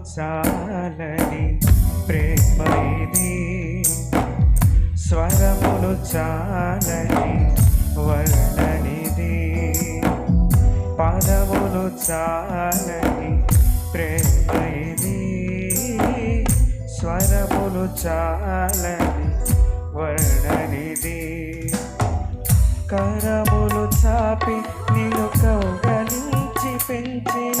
చాలని ప్రేమ ఇది స్వరములు చాలని వర్ణనిది. పదములు చాలని ప్రేమ ఇది స్వరములు చాలని వర్ణనిది. కరములు చాపి నిన్ను పెంచిన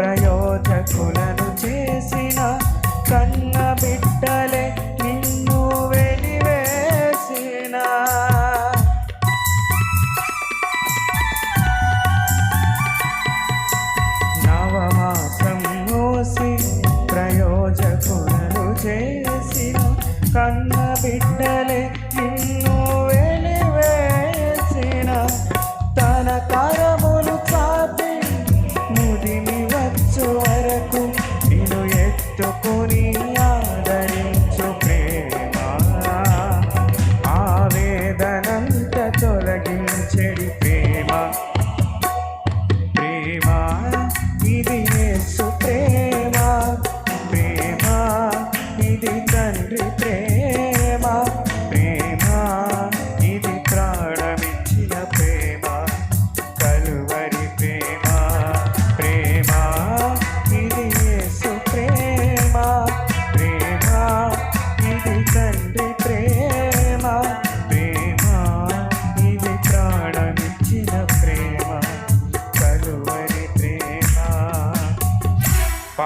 Brayota Kola. ఎత్తుకుని ప్రేమ. ప్రేమ. ప్రేమ ఇది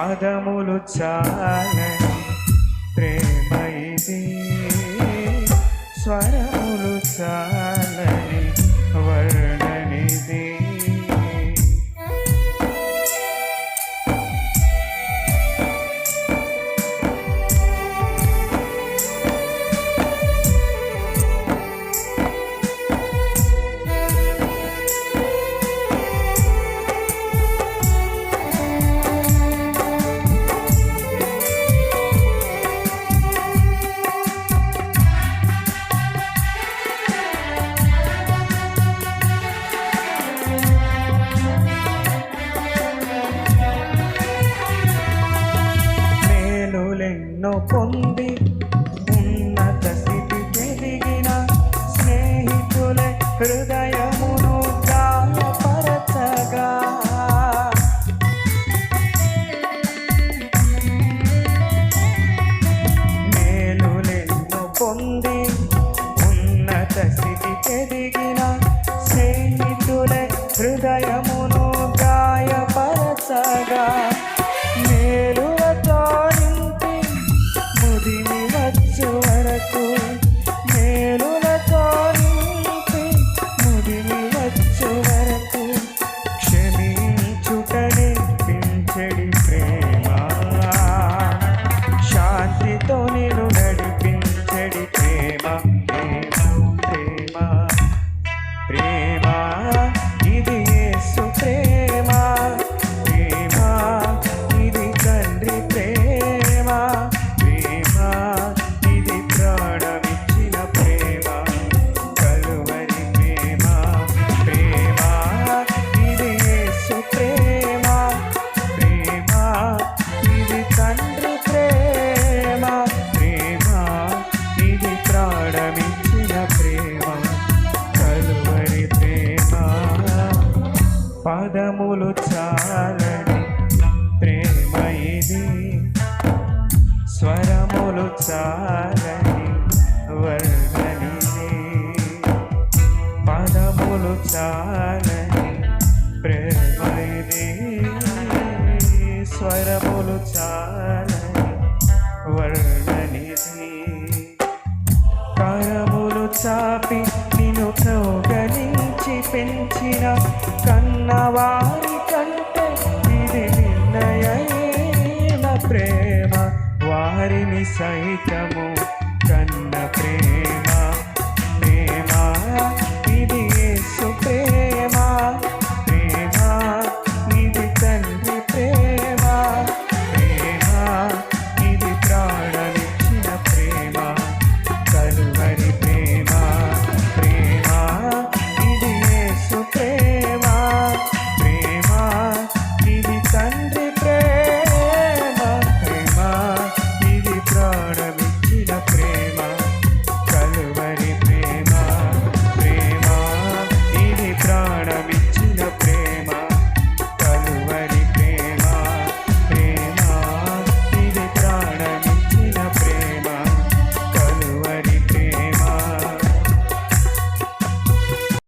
పాదములు చాలని ప్రేమ ఇది. స్వరములు చాలని పొంది ఉన్నత స్థితి పెరిగిన స్నేహితులే హృదయమును గాయపరచగా. మేలులెన్నో పొంది ఉన్నత స్థితి పెరిగిన స్నేహితులే హృదయమును గాయపరచగా. don't పదములు చాలని ప్రేమ ఇది. స్వరం నిర్ణయమైన ప్రేమ వారిని సైతము